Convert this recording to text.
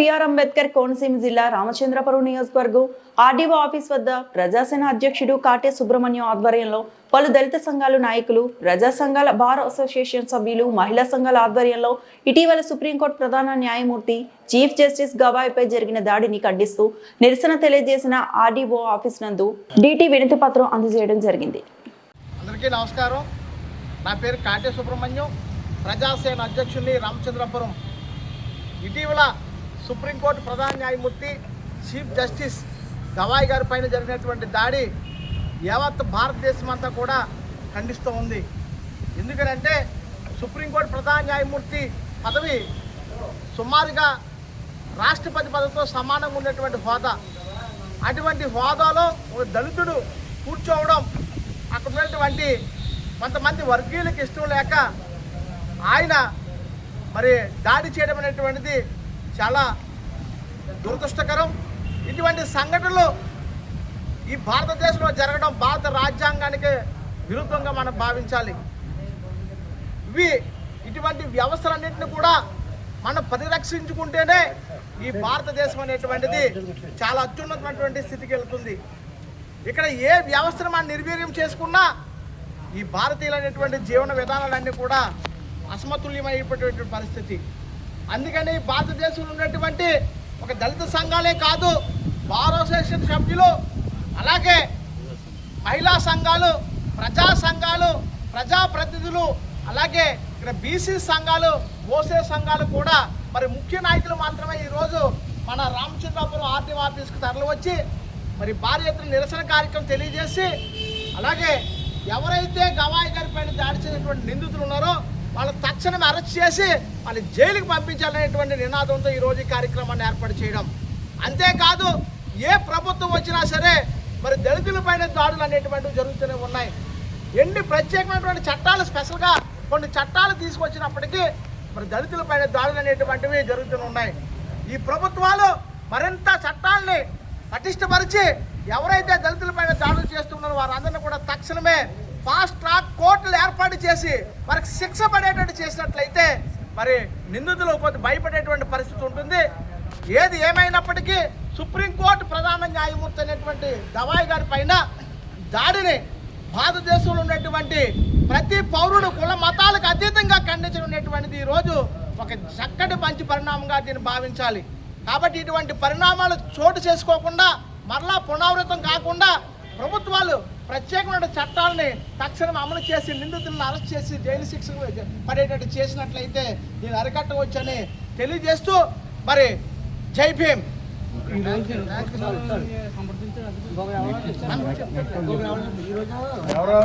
BR Ambedkar Konaseema జిల్లా రామచంద్రపురం నియోజకవర్గం RDO office వద్ద ప్రజాసేన అధ్యక్షుడు కాటే సుబ్రహ్మణ్యం ఆధ్వర్యంలో పలు దళిత సంఘాల నాయకులు ప్రజా సంఘాల బార్ అసోసియేషన్ సభ్యులు మహిళా సంఘాల ఆధ్వర్యంలో ఇటీవల సుప్రీంకోర్టు ప్రధాన న్యాయమూర్తి చీఫ్ జస్టిస్ గవాయిపై జరిగిన దాడిని ఖండిస్తూ నిరసన తెలియజేసిన ఆర్డీఓ ఆఫీస్ నందు డీటీ వినతి పత్రం అందజేయడం జరిగింది. అందరికీ నమస్కారం. నా పేరు కాటే సుబ్రహ్మణ్యం ప్రజాసేన అధ్యక్షుడిని రామచంద్రపురం. ఇటీవల సుప్రీంకోర్టు ప్రధాన న్యాయమూర్తి చీఫ్ జస్టిస్ గవాయ్ గారి పైన జరిగినటువంటి దాడి యావత్ భారతదేశం అంతా కూడా ఖండిస్తూ ఉంది. ఎందుకనంటే సుప్రీంకోర్టు ప్రధాన న్యాయమూర్తి పదవి సుమారుగా రాష్ట్రపతి పదవితో సమానంగా ఉన్నటువంటి హోదా. అటువంటి హోదాలో ఒక దళితుడు కూర్చోవడం అక్కడ ఉన్నటువంటి కొంతమంది వర్గీయులకు ఇష్టం లేక ఆయన మరి దాడి చేయడం అనేటువంటిది చాలా దురదృష్టకరం. ఇటువంటి సంఘటనలు ఈ భారతదేశంలో జరగడం భారత రాజ్యాంగానికి విరుద్ధంగా మనం భావించాలి. ఇవి ఇటువంటి వ్యవస్థలన్నింటినీ కూడా మనం పరిరక్షించుకుంటేనే ఈ భారతదేశం అనేటువంటిది చాలా అత్యున్నతమైనటువంటి స్థితికి వెళ్తుంది. ఇక్కడ ఏ వ్యవస్థను మనం నిర్వీర్యం చేసుకున్నా ఈ భారతీయులు అనేటువంటి జీవన విధానాలన్నీ కూడా అసమతుల్యమైనటువంటి పరిస్థితి. అందుకని భారతదేశంలో ఉన్నటువంటి ఒక దళిత సంఘాలే కాదు బార్ అసోసియేషన్ సభ్యులు అలాగే మహిళా సంఘాలు ప్రజా సంఘాలు ప్రజాప్రతినిధులు అలాగే ఇక్కడ బీసీ సంఘాలు ఓసే సంఘాలు కూడా మరి ముఖ్య నాయకులు మాత్రమే ఈరోజు మన రామచంద్రాపురం ఆర్టీ ఆఫీస్కి తరలివచ్చి మరి భారీ ఎత్తున నిరసన కార్యక్రమం తెలియజేసి అలాగే ఎవరైతే గవాయి గారి పైన దాడి చేసినటువంటి నిందితులు ఉన్నారో తక్షణమే అరెస్ట్ చేసి వాళ్ళని జైలుకి పంపించాలనేటువంటి నినాదంతో ఈరోజు ఈ కార్యక్రమాన్ని ఏర్పాటు చేయడం. అంతేకాదు ఏ ప్రభుత్వం వచ్చినా సరే మరి దళితులపైన దాడులు అనేటువంటివి జరుగుతూనే ఉన్నాయి. ఎన్ని ప్రత్యేకమైనటువంటి చట్టాలు స్పెషల్గా కొన్ని చట్టాలు తీసుకొచ్చినప్పటికీ మరి దళితులపైన దాడులు అనేటువంటివి జరుగుతూనే ఉన్నాయి. ఈ ప్రభుత్వాలు మరింత చట్టాలని పటిష్టపరిచి ఎవరైతే దళితుల పైన దాడులు చేస్తున్నారో వారందరినీ కూడా తక్షణమే ఫాస్ట్ కోర్టులు ఏర్పాటు చేసి వారికి శిక్ష పడేటట్టు చేసినట్లయితే మరి నిందితులు కొంచెం భయపడేటువంటి పరిస్థితి ఉంటుంది. ఏది ఏమైనప్పటికీ సుప్రీంకోర్టు ప్రధాన న్యాయమూర్తి అయినటువంటి దవాయి గారి పైన దాడిని భారతదేశంలో ఉన్నటువంటి ప్రతి పౌరుడు కుల మతాలకు అతీతంగా ఖండించనున్నటువంటిది ఈరోజు ఒక చక్కటి మంచి పరిణామంగా దీన్ని భావించాలి. కాబట్టి ఇటువంటి పరిణామాలు చోటు చేసుకోకుండా మరలా పునరావృతం కాకుండా ప్రభుత్వాలు ప్రత్యేకమైన చట్టాలని తక్షణం అమలు చేసి నిందితులను అరెస్ట్ చేసి జైలు శిక్ష పడేటట్టు చేసినట్లయితే దీన్ని అరికట్టవచ్చని తెలియజేస్తూ మరి జై భీమ్. ఎవరో